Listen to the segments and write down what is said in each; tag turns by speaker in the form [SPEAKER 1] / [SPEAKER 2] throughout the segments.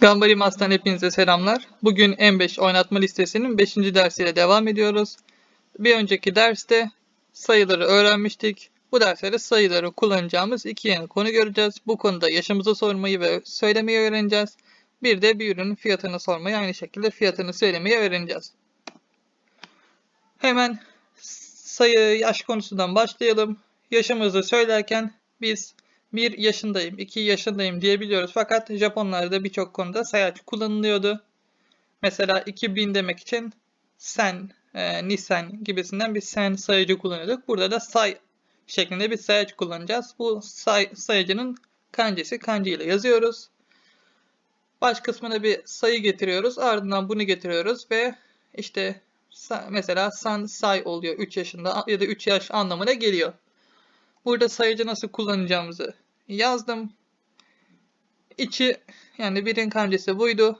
[SPEAKER 1] Gambari Mars'tan hepinize selamlar. Bugün M5 oynatma listesinin 5. dersiyle devam ediyoruz. Bir önceki derste sayıları öğrenmiştik. Bu derste de sayıları kullanacağımız iki yeni konu göreceğiz. Bu konuda yaşımızı sormayı ve söylemeyi öğreneceğiz. Bir de bir ürünün fiyatını sormayı aynı şekilde fiyatını söylemeyi öğreneceğiz. Hemen sayı yaş konusundan başlayalım. Yaşımızı söylerken biz 1 yaşındayım, 2 yaşındayım diyebiliyoruz. Fakat Japonlarda birçok konuda sayaç kullanılıyordu. Mesela 2000 demek için sen, e, nisan gibisinden bir sen sayıcı kullanıyorduk. Burada da say şeklinde bir sayaç kullanacağız. Bu say, sayıcının kancesi kanji ile yazıyoruz. Baş kısmına bir sayı getiriyoruz. Ardından bunu getiriyoruz ve işte mesela san say oluyor 3 yaşında ya da 3 yaş anlamına geliyor. Burada sayıcı nasıl kullanacağımızı yazdım. İçi yani birin kancesi buydu.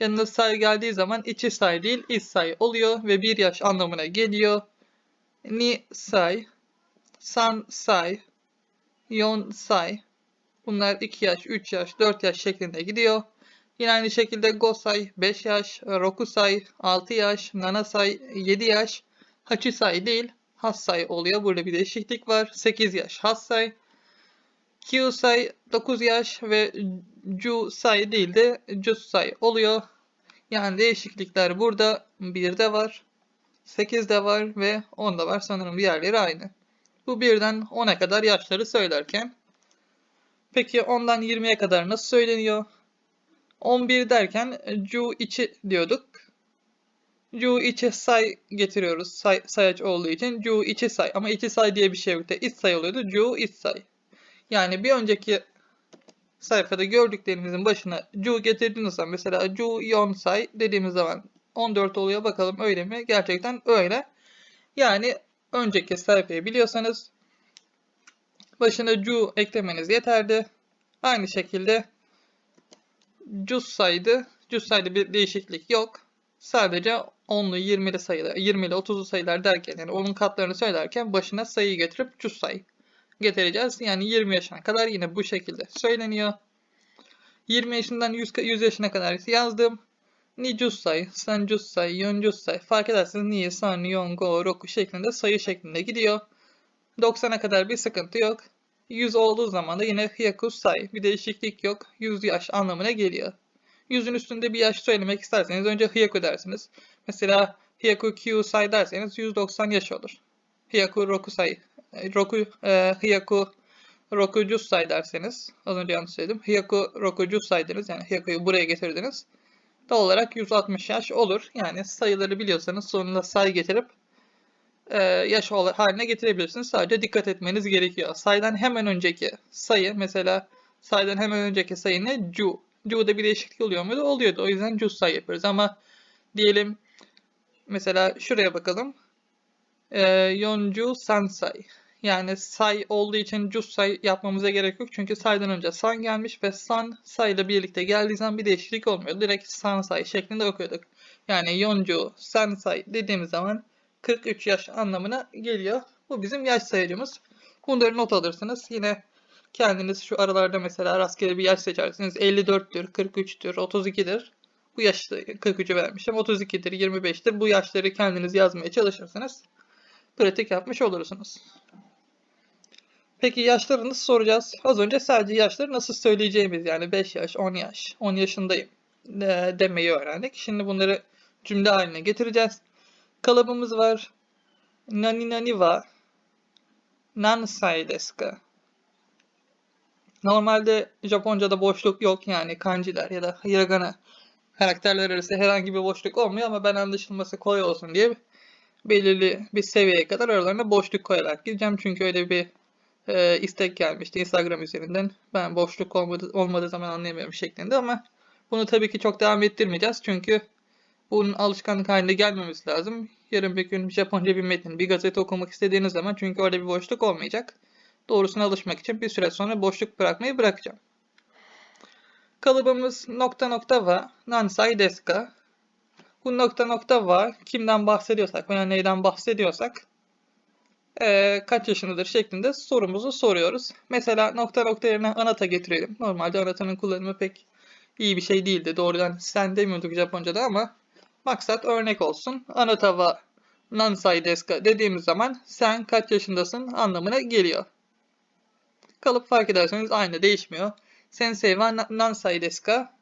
[SPEAKER 1] Yanına say geldiği zaman içi say değil iç say oluyor ve bir yaş anlamına geliyor. Ni say, san say, yon say. Bunlar 2 yaş, 3 yaş, 4 yaş şeklinde gidiyor. Yine aynı şekilde Gosai 5 yaş, Rokusai 6 yaş, Nanasai 7 yaş, Hachisai değil Hassai oluyor. Burada bir değişiklik var. 8 yaş Hassai. Kyusai 9 yaş ve Jusai değil de Jussai oluyor. Yani değişiklikler burada 1'de var, 8'de var ve 10'da var. Sanırım diğerleri aynı. Bu birden 10'a kadar yaşları söylerken. Peki 10'dan 20'ye kadar nasıl söyleniyor? 11 derken Ju içi diyorduk. Ju içi say getiriyoruz. Say, sayaç olduğu için Ju içi say. Ama içi say diye bir şey yoktu. İç say oluyordu. Ju iç say. Yani bir önceki sayfada gördüklerimizin başına Ju getirdiğiniz zaman mesela Ju yon say dediğimiz zaman 14 oluyor. Bakalım öyle mi? Gerçekten öyle. Yani önceki sayfayı biliyorsanız başına Ju eklemeniz yeterli. Aynı şekilde Jussaydı. Jussaydı bir değişiklik yok. Sadece 10'lu 20'li sayılar, 20'li 30'lu sayılar derken yani onun katlarını söylerken başına sayıyı getirip Jussay getireceğiz. Yani 20 yaşına kadar yine bu şekilde söyleniyor. 20 yaşından 100, 100 yaşına kadar yazdım. Ni Jussay, San Jussay, Yon Jussay fark ederseniz Ni, San, Yon, Go, Roku şeklinde sayı şeklinde gidiyor. 90'a kadar bir sıkıntı yok. 100 olduğu zaman da yine Hyaku say. Bir değişiklik yok. 100 yaş anlamına geliyor. 100'ün üstünde bir yaş söylemek isterseniz önce Hyaku dersiniz. Mesela Hyaku say derseniz 190 yaş olur. Hyaku Roku say. Roku e, Hyaku Rokuju say derseniz az önce yanlış söyledim. Hyaku Rokuju say deniz yani Hyaku'yu buraya getirdiniz. Doğal olarak 160 yaş olur. Yani sayıları biliyorsanız sonunda say getirip e, yaş haline getirebilirsiniz. Sadece dikkat etmeniz gerekiyor. Sayıdan hemen önceki sayı mesela sayıdan hemen önceki sayı ne? Ju. Ju'da bir değişiklik oluyor muydu? Oluyordu. O yüzden Ju sayı yapıyoruz ama diyelim mesela şuraya bakalım. E, Yonju Sansai. Yani say olduğu için Ju say yapmamıza gerek yok. Çünkü saydan önce san gelmiş ve san sayla birlikte geldiği zaman bir değişiklik olmuyor. Direkt Sansai şeklinde okuyorduk. Yani Yonju Sansai dediğimiz zaman 43 yaş anlamına geliyor. Bu bizim yaş sayacımız. Bunları not alırsınız. Yine kendiniz şu aralarda mesela rastgele bir yaş seçersiniz. 54'tür, 43'tür, 32'dir. Bu yaşta 43'ü vermişim. 32'dir, 25'tir. Bu yaşları kendiniz yazmaya çalışırsanız pratik yapmış olursunuz. Peki yaşları nasıl soracağız? Az önce sadece yaşları nasıl söyleyeceğimiz yani 5 yaş, 10 yaş, 10 yaşındayım demeyi öğrendik. Şimdi bunları cümle haline getireceğiz kalıbımız var. Nani nani wa nansai desu ka? Normalde Japonca'da boşluk yok yani kanjiler ya da hiragana karakterler arası herhangi bir boşluk olmuyor ama ben anlaşılması kolay olsun diye belirli bir seviyeye kadar aralarına boşluk koyarak gideceğim. Çünkü öyle bir e, istek gelmişti Instagram üzerinden. Ben boşluk olmadı, olmadığı zaman anlayamıyorum şeklinde ama bunu tabii ki çok devam ettirmeyeceğiz. Çünkü bunun alışkanlık haline gelmemiz lazım. Yarın bir gün Japonca bir metin, bir gazete okumak istediğiniz zaman çünkü orada bir boşluk olmayacak. Doğrusuna alışmak için bir süre sonra boşluk bırakmayı bırakacağım. Kalıbımız nokta nokta wa, nansai desu ka? Bu nokta nokta wa kimden bahsediyorsak veya neyden bahsediyorsak ee, kaç yaşındadır şeklinde sorumuzu soruyoruz. Mesela nokta nokta yerine anata getirelim. Normalde anatanın kullanımı pek iyi bir şey değildi. Doğrudan sen demiyorduk Japonca'da ama maksat örnek olsun. Anata wa nansai desu ka dediğimiz zaman sen kaç yaşındasın anlamına geliyor. Kalıp fark ederseniz aynı değişmiyor. Sensei wa na- nansai desu ka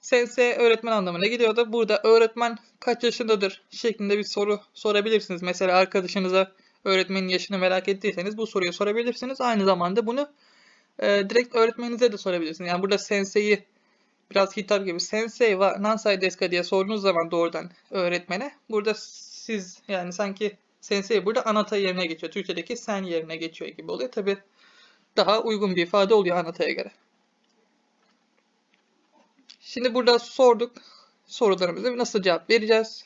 [SPEAKER 1] Sensei öğretmen anlamına geliyordu. Burada öğretmen kaç yaşındadır şeklinde bir soru sorabilirsiniz. Mesela arkadaşınıza öğretmenin yaşını merak ettiyseniz bu soruyu sorabilirsiniz. Aynı zamanda bunu e, direkt öğretmeninize de sorabilirsiniz. Yani burada sensei'yi biraz hitap gibi sensei wa nansai desu diye sorduğunuz zaman doğrudan öğretmene burada siz yani sanki sensei burada anata yerine geçiyor. Türkçedeki sen yerine geçiyor gibi oluyor. Tabi daha uygun bir ifade oluyor anataya göre. Şimdi burada sorduk sorularımızı nasıl cevap vereceğiz?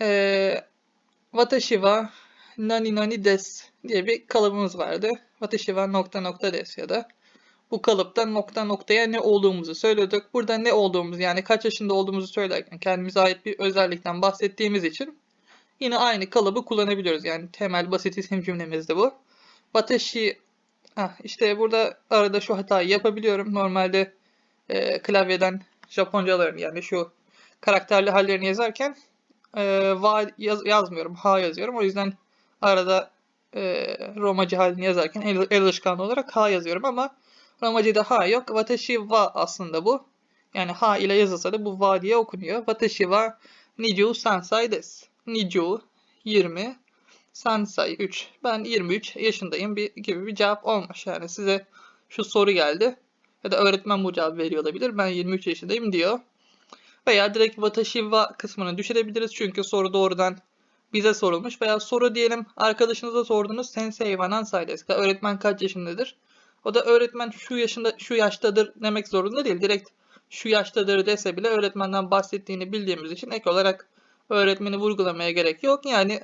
[SPEAKER 1] Ee, watashi wa nani nani des diye bir kalıbımız vardı. Watashi wa nokta nokta des ya da bu kalıpta nokta noktaya ne olduğumuzu söylüyorduk. Burada ne olduğumuz yani kaç yaşında olduğumuzu söylerken kendimize ait bir özellikten bahsettiğimiz için yine aynı kalıbı kullanabiliyoruz. Yani temel basit isim cümlemizde bu. Watashi ah, işte burada arada şu hatayı yapabiliyorum. Normalde e, klavyeden Japoncaların yani şu karakterli hallerini yazarken e, va yaz, yazmıyorum. Ha yazıyorum. O yüzden arada e, Romacı halini yazarken el, el alışkanlığı olarak ha yazıyorum ama Romacı'da ha yok. Watashi wa aslında bu. Yani ha ile yazılsa da bu wa diye okunuyor. Watashi wa niju sansai desu. Niju 20 sansai 3. Ben 23 yaşındayım bir, gibi bir cevap olmuş. Yani size şu soru geldi. Ya da öğretmen bu cevabı veriyor olabilir. Ben 23 yaşındayım diyor. Veya direkt watashi wa kısmını düşürebiliriz. Çünkü soru doğrudan bize sorulmuş. Veya soru diyelim arkadaşınıza sordunuz. Sensei wa nansai? Öğretmen kaç yaşındadır? O da öğretmen şu yaşında şu yaştadır demek zorunda değil. Direkt şu yaştadır dese bile öğretmenden bahsettiğini bildiğimiz için ek olarak öğretmeni vurgulamaya gerek yok. Yani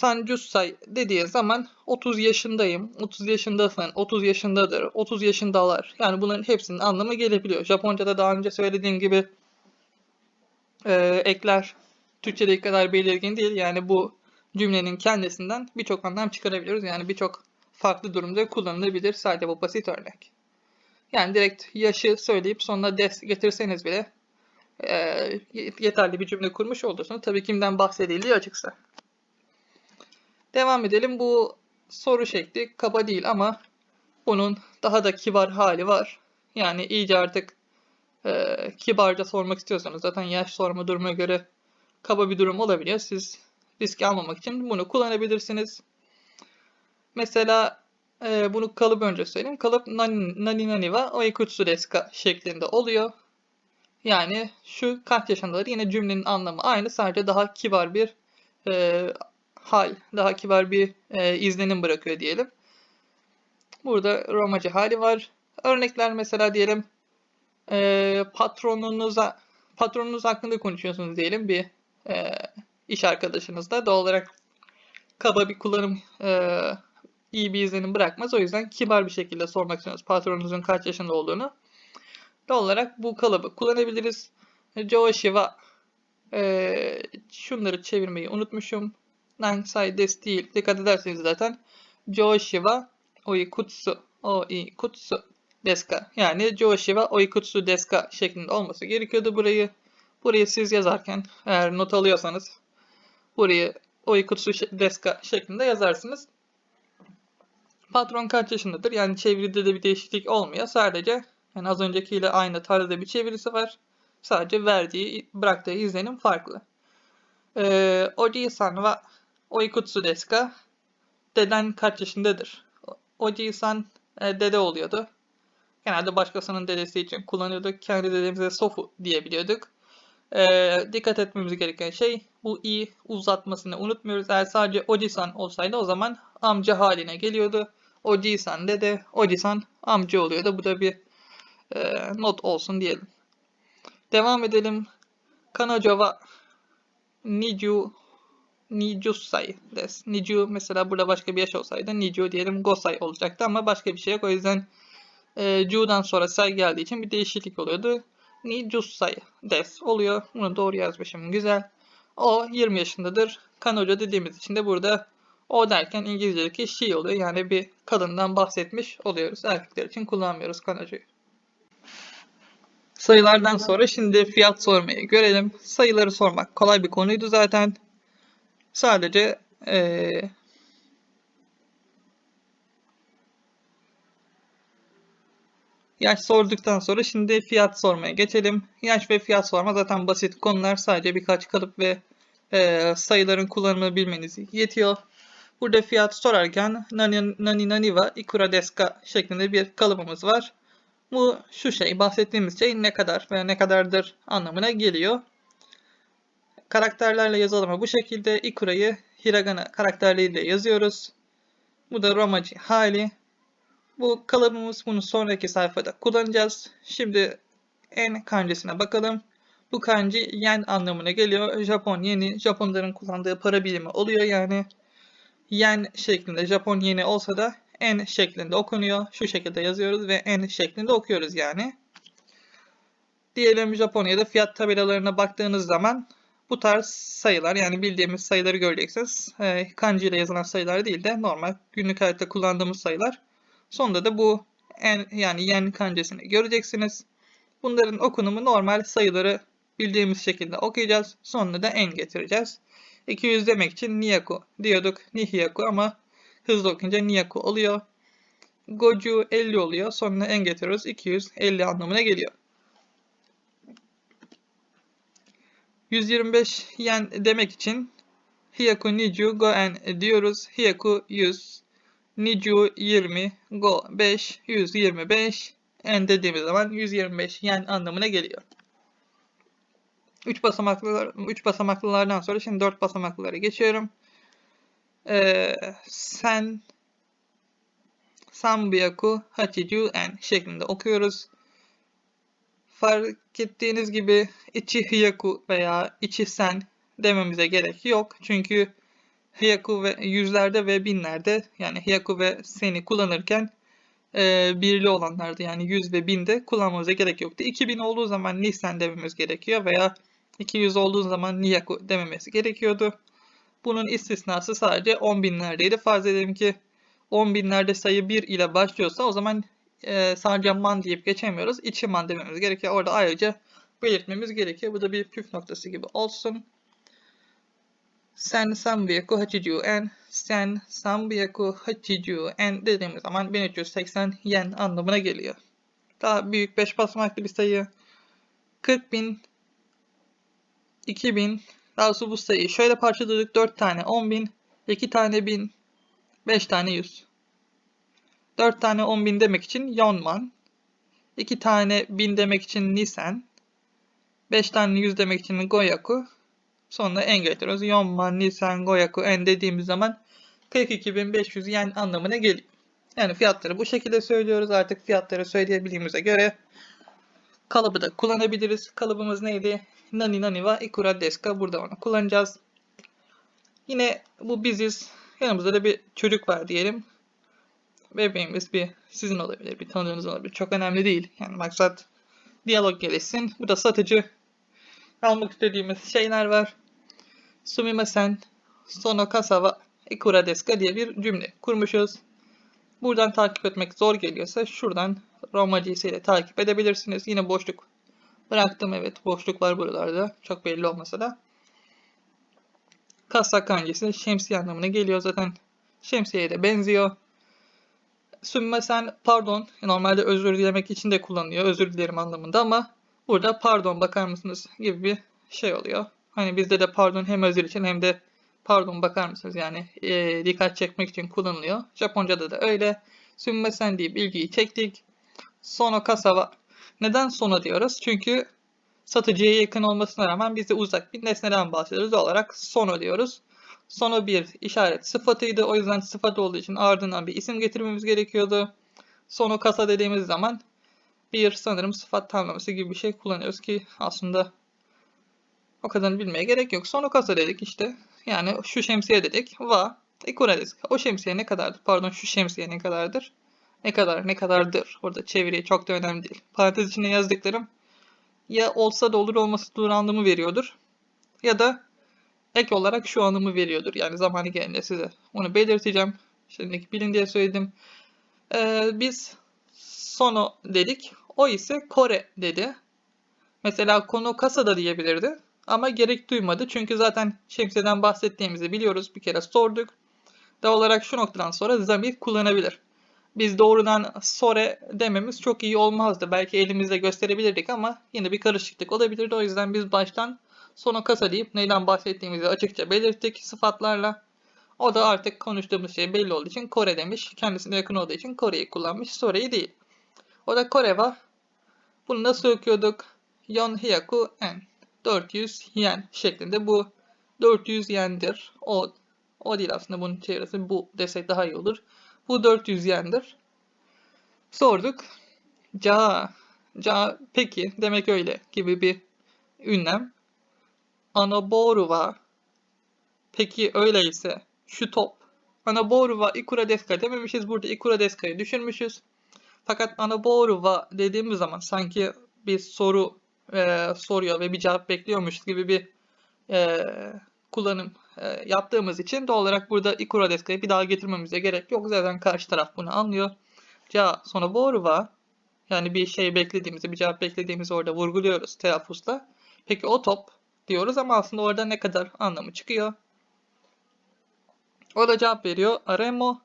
[SPEAKER 1] Sanjussai dediği zaman 30 yaşındayım, 30 yaşındasın, 30 yaşındadır, 30 yaşındalar. Yani bunların hepsinin anlamı gelebiliyor. Japonca'da daha önce söylediğim gibi e, ekler Türkçedeki kadar belirgin değil. Yani bu cümlenin kendisinden birçok anlam çıkarabiliyoruz. Yani birçok farklı durumda kullanılabilir. Sadece bu basit örnek. Yani direkt yaşı söyleyip sonuna des getirseniz bile e, yeterli bir cümle kurmuş olursunuz. Tabii kimden bahsedildiği açıksa. Devam edelim. Bu soru şekli kaba değil ama bunun daha da kibar hali var. Yani iyice artık e, kibarca sormak istiyorsanız zaten yaş sorma durumuna göre kaba bir durum olabiliyor. Siz risk almamak için bunu kullanabilirsiniz. Mesela e, bunu kalıp önce söyleyeyim. Kalıp nani nani, nani wa oikutsu desu şeklinde oluyor. Yani şu kaç yaşındadır yine cümlenin anlamı aynı sadece daha kibar bir e, hal, daha kibar bir e, izlenim bırakıyor diyelim. Burada Romacı hali var. Örnekler mesela diyelim e, patronunuza patronunuz hakkında konuşuyorsunuz diyelim bir e, iş arkadaşınızla. Doğal olarak kaba bir kullanım e, iyi bir izlenim bırakmaz. O yüzden kibar bir şekilde sormak istiyorsunuz patronunuzun kaç yaşında olduğunu. Doğal olarak bu kalıbı kullanabiliriz. Joashi wa e, şunları çevirmeyi unutmuşum. Nansai des değil. Dikkat ederseniz zaten Joshi wa oikutsu oikutsu desu ka. Yani Joshi wa oikutsu desu ka şeklinde olması gerekiyordu burayı. Burayı siz yazarken eğer not alıyorsanız burayı oikutsu desu ka şeklinde yazarsınız. Patron kaç yaşındadır? Yani çeviride de bir değişiklik olmuyor. Sadece yani az öncekiyle aynı tarzda bir çevirisi var. Sadece verdiği, bıraktığı izlenim farklı. Ee, Oji-san wa oikutsu desu ka? Deden kaç yaşındadır? Oji-san e, dede oluyordu. Genelde başkasının dedesi için kullanıyorduk. Kendi dedemize sofu diyebiliyorduk. Ee, dikkat etmemiz gereken şey bu i uzatmasını unutmuyoruz. Eğer sadece oji-san olsaydı o zaman amca haline geliyordu. Oji-san dede, oji-san amca oluyordu. Bu da bir e, not olsun diyelim. Devam edelim. Kanojo wa niju Nijusai des. Niju mesela burada başka bir yaş olsaydı Niju diyelim Gosai olacaktı ama başka bir şey yok. O yüzden e, Ju'dan sonra say geldiği için bir değişiklik oluyordu. Nijusai des oluyor. Bunu doğru yazmışım. Güzel. O 20 yaşındadır. Kanojo dediğimiz için de burada o derken İngilizce'deki she oluyor. Yani bir kadından bahsetmiş oluyoruz. Erkekler için kullanmıyoruz kanojoyu. Sayılardan sonra şimdi fiyat sormayı görelim. Sayıları sormak kolay bir konuydu zaten. Sadece eee, yaş sorduktan sonra şimdi fiyat sormaya geçelim. Yaş ve fiyat sorma zaten basit konular. Sadece birkaç kalıp ve eee, sayıların kullanımını bilmeniz yetiyor. Burada fiyat sorarken nani, nani nani wa ikura desu ka şeklinde bir kalıbımız var. Bu şu şey, bahsettiğimiz şey ne kadar veya ne kadardır anlamına geliyor. Karakterlerle yazılımı bu şekilde. Ikura'yı hiragana karakterleriyle yazıyoruz. Bu da romaji hali. Bu kalıbımız bunu sonraki sayfada kullanacağız. Şimdi en kanjisine bakalım. Bu kanji yen anlamına geliyor. Japon yeni, Japonların kullandığı para birimi oluyor yani. Yen şeklinde Japon yeni olsa da en şeklinde okunuyor. Şu şekilde yazıyoruz ve en şeklinde okuyoruz yani. Diyelim Japonya'da fiyat tabelalarına baktığınız zaman bu tarz sayılar yani bildiğimiz sayıları göreceksiniz. E, kanji ile yazılan sayılar değil de normal günlük hayatta kullandığımız sayılar. Sonunda da bu en yani yen kanjisini göreceksiniz. Bunların okunumu normal sayıları bildiğimiz şekilde okuyacağız. Sonunda da en getireceğiz. 200 demek için niyaku diyorduk. Nihiyaku ama hızlı okuyunca niyaku oluyor. Goju 50 oluyor. Sonuna en getiriyoruz. 250 anlamına geliyor. 125 yen demek için Hiyaku Niju Go En diyoruz. Hiyaku 100, Niju 20, Go 5, 125 En dediğimiz zaman 125 yen anlamına geliyor. 3 basamaklılar 3 basamaklılardan sonra şimdi 4 basamaklılara geçiyorum. Ee, sen Sambiyaku Hachiju En şeklinde okuyoruz. Fark ettiğiniz gibi içi Hiyaku veya içi sen dememize gerek yok. Çünkü Hiyaku ve yüzlerde ve binlerde yani Hiyaku ve seni kullanırken e, birli olanlarda yani 100 ve 1000'de kullanmamıza gerek yoktu. 2000 olduğu zaman Nisan dememiz gerekiyor veya 200 olduğu zaman Niyaku dememesi gerekiyordu. Bunun istisnası sadece 10 binlerdeydi. Farz edelim ki 10 binlerde sayı 1 ile başlıyorsa o zaman e, sadece man deyip geçemiyoruz. İçi man dememiz gerekiyor. Orada ayrıca belirtmemiz gerekiyor. Bu da bir püf noktası gibi olsun. Sen sambiyaku hachiju en sen sambiyaku hachiju en dediğimiz zaman 1380 yen anlamına geliyor. Daha büyük 5 basamaklı bir sayı. 40 bin 2000 daha doğrusu bu sayıyı şöyle parçaladık. 4 tane 10.000, 2 tane 1000, 5 tane 100. 4 tane 10.000 demek için Yonman. 2 tane 1000 demek için Nisan. 5 tane 100 demek için Goyaku. Sonra en getiriyoruz. Yonman, Nisan, Goyaku, en dediğimiz zaman 42.500 yen anlamına geliyor. Yani fiyatları bu şekilde söylüyoruz. Artık fiyatları söyleyebildiğimize göre kalıbı da kullanabiliriz. Kalıbımız neydi? Nani nani wa ikura desu ka? Burada onu kullanacağız. Yine bu biziz. Yanımızda da bir çocuk var diyelim. Bebeğimiz bir sizin olabilir, bir tanıdığınız olabilir. Çok önemli değil. Yani maksat diyalog gelişsin. Bu da satıcı. Almak istediğimiz şeyler var. Sumimasen, sono kasa wa ikura desu ka diye bir cümle kurmuşuz. Buradan takip etmek zor geliyorsa şuradan Romacı ile takip edebilirsiniz. Yine boşluk bıraktım. Evet boşluk var buralarda. Çok belli olmasa da. Kasa kancası şemsiye anlamına geliyor. Zaten şemsiyeye de benziyor. Sümmesen pardon. Normalde özür dilemek için de kullanılıyor. Özür dilerim anlamında ama burada pardon bakar mısınız gibi bir şey oluyor. Hani bizde de pardon hem özür için hem de pardon bakar mısınız yani e, dikkat çekmek için kullanılıyor. Japonca'da da öyle. Sümmesen deyip ilgiyi çektik. Sono kasa neden sona diyoruz? Çünkü satıcıya yakın olmasına rağmen bize uzak bir nesneden bahsediyoruz. olarak sono diyoruz. Sono bir işaret sıfatıydı. O yüzden sıfat olduğu için ardından bir isim getirmemiz gerekiyordu. Sono kasa dediğimiz zaman bir sanırım sıfat tamlaması gibi bir şey kullanıyoruz ki aslında o kadarını bilmeye gerek yok. Sono kasa dedik işte. Yani şu şemsiye dedik. Va. Dedik. O şemsiye ne kadardır? Pardon şu şemsiye ne kadardır? Ne kadar ne kadardır? Orada çeviri çok da önemli değil. Parantez içine yazdıklarım ya olsa da olur olması anlamı veriyordur. Ya da ek olarak şu anlamı veriyordur. Yani zamanı gelince size onu belirteceğim. Şimdiki bilin diye söyledim. Ee, biz sono dedik. O ise Kore dedi. Mesela konu kasada diyebilirdi. Ama gerek duymadı. Çünkü zaten şemsiyeden bahsettiğimizi biliyoruz. Bir kere sorduk. Doğal olarak şu noktadan sonra zamir kullanabilir. Biz doğrudan sore dememiz çok iyi olmazdı. Belki elimizle gösterebilirdik ama yine bir karışıklık olabilirdi. O yüzden biz baştan sona kasa deyip neyden bahsettiğimizi açıkça belirttik sıfatlarla. O da artık konuştuğumuz şey belli olduğu için Kore demiş. Kendisine yakın olduğu için Kore'yi kullanmış. Sore'yi değil. O da Kore var. Bunu nasıl okuyorduk? Yon hyaku en. 400 yen şeklinde. Bu 400 yendir. O, o değil aslında bunun çevresi. Bu desek daha iyi olur. Bu 400 yendir. Sorduk. Ca, ca peki demek öyle gibi bir ünlem. Anaboru wa peki öyleyse şu top Anaboru wa ikura desu ka dememişiz. Burada ikura deska'yı düşürmüşüz. Fakat anaboru wa dediğimiz zaman sanki bir soru e, soruyor ve bir cevap bekliyormuş gibi bir e, kullanım e, yaptığımız için doğal olarak burada ikura deska'yı bir daha getirmemize gerek yok. Zaten karşı taraf bunu anlıyor. Ca sonra boru wa yani bir şey beklediğimizi, bir cevap beklediğimizi orada vurguluyoruz telaffuzla. Peki o top diyoruz ama aslında orada ne kadar anlamı çıkıyor. O da cevap veriyor. Aremo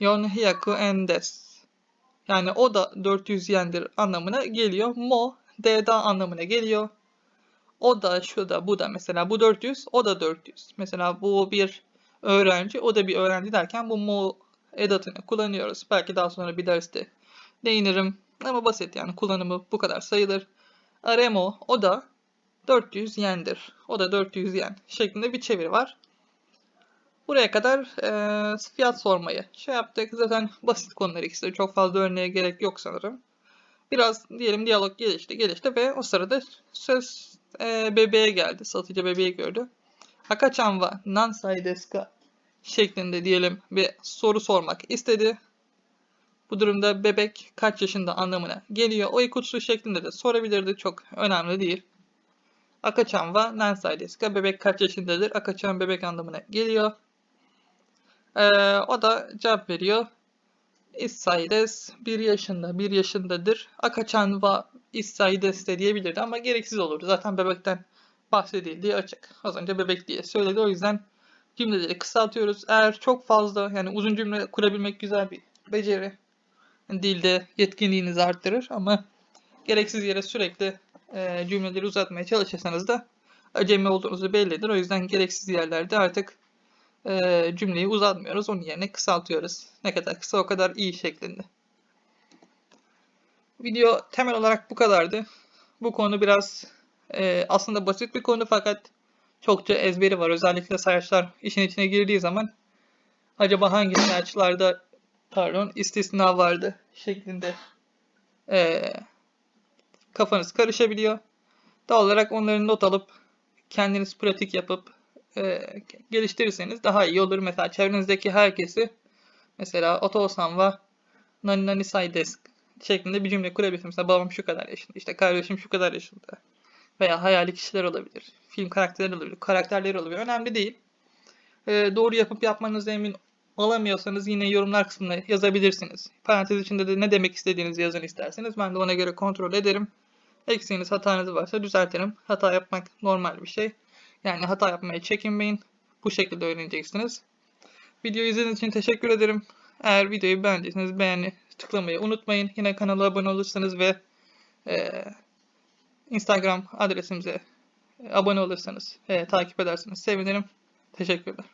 [SPEAKER 1] yonhyaku endes. Yani o da 400 yendir anlamına geliyor. Mo D'da anlamına geliyor. O da şu da bu da mesela bu 400 o da 400. Mesela bu bir öğrenci o da bir öğrenci derken bu mo edatını kullanıyoruz. Belki daha sonra bir derste değinirim. Ama basit yani kullanımı bu kadar sayılır. Aremo o da 400 yendir. O da 400 yen şeklinde bir çeviri var. Buraya kadar e, fiyat sormayı şey yaptık. Zaten basit konular ikisi de çok fazla örneğe gerek yok sanırım. Biraz diyelim diyalog gelişti gelişti ve o sırada söz e, bebeğe geldi. Satıcı bebeği gördü. Hakachan wa nansai desu şeklinde diyelim bir soru sormak istedi. Bu durumda bebek kaç yaşında anlamına geliyor. O ikutsu şeklinde de sorabilirdi. Çok önemli değil. Akachan wa nansai desu bebek kaç yaşındadır? Akachan bebek anlamına geliyor. Ee, o da cevap veriyor. Issaides bir yaşında, bir yaşındadır. Akachan wa Issaides de diyebilirdi ama gereksiz olurdu. Zaten bebekten bahsedildiği açık. Az önce bebek diye söyledi. O yüzden cümleleri kısaltıyoruz. Eğer çok fazla yani uzun cümle kurabilmek güzel bir beceri. Dilde yetkinliğinizi arttırır ama gereksiz yere sürekli e, cümleleri uzatmaya çalışırsanız da acemi olduğunuzu bellidir. O yüzden gereksiz yerlerde artık e, cümleyi uzatmıyoruz. Onun yerine kısaltıyoruz. Ne kadar kısa o kadar iyi şeklinde. Video temel olarak bu kadardı. Bu konu biraz e, aslında basit bir konu fakat çokça ezberi var. Özellikle sayaçlar işin içine girdiği zaman acaba hangi sayaçlarda pardon istisna vardı şeklinde e, kafanız karışabiliyor. Doğal olarak onları not alıp kendiniz pratik yapıp e, geliştirirseniz daha iyi olur. Mesela çevrenizdeki herkesi mesela otosan wa nani nani desu şeklinde bir cümle kurabilirsiniz. Mesela babam şu kadar yaşında, işte kardeşim şu kadar yaşında. Veya hayali kişiler olabilir. Film karakterleri olabilir, karakterleri olabilir. Önemli değil. E, doğru yapıp yapmanızı emin olamıyorsanız yine yorumlar kısmına yazabilirsiniz. Parantez içinde de ne demek istediğinizi yazın isterseniz. Ben de ona göre kontrol ederim. Eksiğiniz, hatanız varsa düzeltirim. Hata yapmak normal bir şey. Yani hata yapmaya çekinmeyin. Bu şekilde öğreneceksiniz. Videoyu izlediğiniz için teşekkür ederim. Eğer videoyu beğendiyseniz beğeni tıklamayı unutmayın. Yine kanala abone olursanız ve e, Instagram adresimize abone olursanız, e, takip ederseniz sevinirim. Teşekkürler.